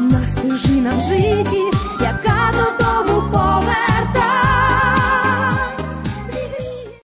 одна стежина в житі, яка до.